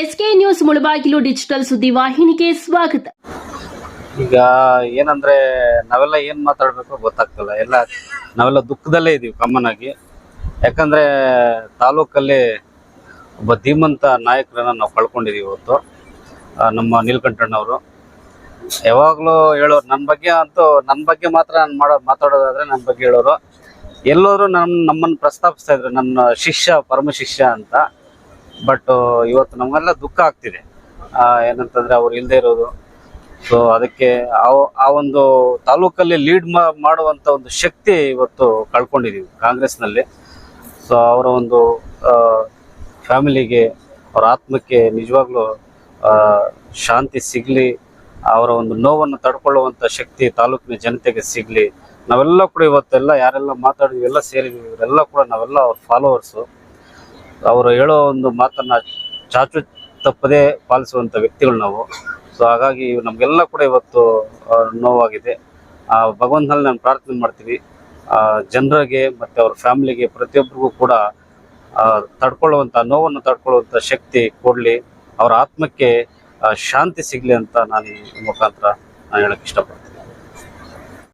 SK news Mulbagal digital ಸುದ್ದಿ ವಾಹಿನಿಗೆ ಸ್ವಾಗತ. ಈಗ ಏನಂದ್ರೆ ನಾವೆಲ್ಲ ಏನ್ ಮಾತಾಡ್ಬೇಕು ಗೊತ್ತಾಗ್ತಲ್ಲ. ಎಲ್ಲ ನಾವೆಲ್ಲ ದುಃಖದಲ್ಲೇ ಇದೀವಿ ಕಾಮನ್ ಆಗಿ. ಯಾಕಂದ್ರೆ ತಾಲೂಕಲ್ಲಿ ಒಬ್ಬ ಧೀಮಂತ ನಾಯಕರನ್ನ ನಾವು ಕಳ್ಕೊಂಡಿದೀವಿ ಇವತ್ತು. ನಮ್ಮ ನೀಲಕಂಠಣ್ಣವರು. ಯಾವಾಗಲೂ ಹೇಳೋರು ನನ್ನ ಬಗ್ಗೆ ಅಂತೂ ನನ್ನ ಬಗ್ಗೆ ಮಾತ್ರ ನಾನು ಮಾಡೋ, ಮಾತಾಡೋದಾದ್ರೆ ನನ್ನ ಬಗ್ಗೆ ಹೇಳೋರು. ಎಲ್ಲರೂ ನಮ್ಮ ನಮ್ಮನ್ನು ಪ್ರಸ್ತಾಪಿಸ್ತಾ ಇದ್ರು, ನನ್ನ ಶಿಷ್ಯ, ಪರಮ ಶಿಷ್ಯ ಅಂತ. ಬಟ್ ಇವತ್ತು ನಮಗೆಲ್ಲ ದುಃಖ ಆಗ್ತಿದೆ. ಏನಂತಂದ್ರೆ ಅವ್ರು ಇಲ್ಲದೆ ಇರೋದು. ಸೊ ಅದಕ್ಕೆ ಆ ಒಂದು ತಾಲೂಕಲ್ಲಿ ಲೀಡ್ ಮಾಡುವಂತ ಒಂದು ಶಕ್ತಿ ಇವತ್ತು ಕಳ್ಕೊಂಡಿದೀವಿ ಕಾಂಗ್ರೆಸ್ನಲ್ಲಿ. ಸೊ ಅವರ ಒಂದು ಫ್ಯಾಮಿಲಿಗೆ, ಅವರ ಆತ್ಮಕ್ಕೆ ನಿಜವಾಗ್ಲೂ ಶಾಂತಿ ಸಿಗ್ಲಿ, ಅವರ ಒಂದು ನೋವನ್ನು ತಡ್ಕೊಳ್ಳುವಂಥ ಶಕ್ತಿ ತಾಲೂಕಿನ ಜನತೆಗೆ ಸಿಗ್ಲಿ, ನಾವೆಲ್ಲ ಕೂಡ ಇವತ್ತೆಲ್ಲ ಯಾರೆಲ್ಲ ಮಾತಾಡಿದ್ವಿ, ಎಲ್ಲ ಸೇರಿದ್ವಿ, ಇವರೆಲ್ಲ ಕೂಡ ನಾವೆಲ್ಲ ಅವ್ರ ಫಾಲೋವರ್ಸು ಅವರು ಹೇಳೋ ಒಂದು ಮಾತನ್ನ ಚಾಚು ತಪ್ಪದೇ ಪಾಲಿಸುವಂತ ವ್ಯಕ್ತಿಗಳು ನಾವು. ಸೊ ಹಾಗಾಗಿ ನಮಗೆಲ್ಲ ಕೂಡ ಇವತ್ತು ನೋವಾಗಿದೆ. ಆ, ಭಗವಂತನಲ್ಲಿ ನಾನು ಪ್ರಾರ್ಥನೆ ಮಾಡ್ತೀವಿ. ಜನರಿಗೆ ಮತ್ತೆ ಅವ್ರ ಫ್ಯಾಮಿಲಿಗೆ ಪ್ರತಿಯೊಬ್ಬರಿಗೂ ಕೂಡ ತಡ್ಕೊಳ್ಳುವಂಥ ನೋವನ್ನು ತಡ್ಕೊಳ್ಳುವಂಥ ಶಕ್ತಿ ಕೊಡಲಿ. ಅವರ ಆತ್ಮಕ್ಕೆ ಶಾಂತಿ ಸಿಗಲಿ ಅಂತ ನಾನು ಈ ಮುಖಾಂತರ ನಾನು ಹೇಳಕ್ ಇಷ್ಟಪಡ್ತೀನಿ.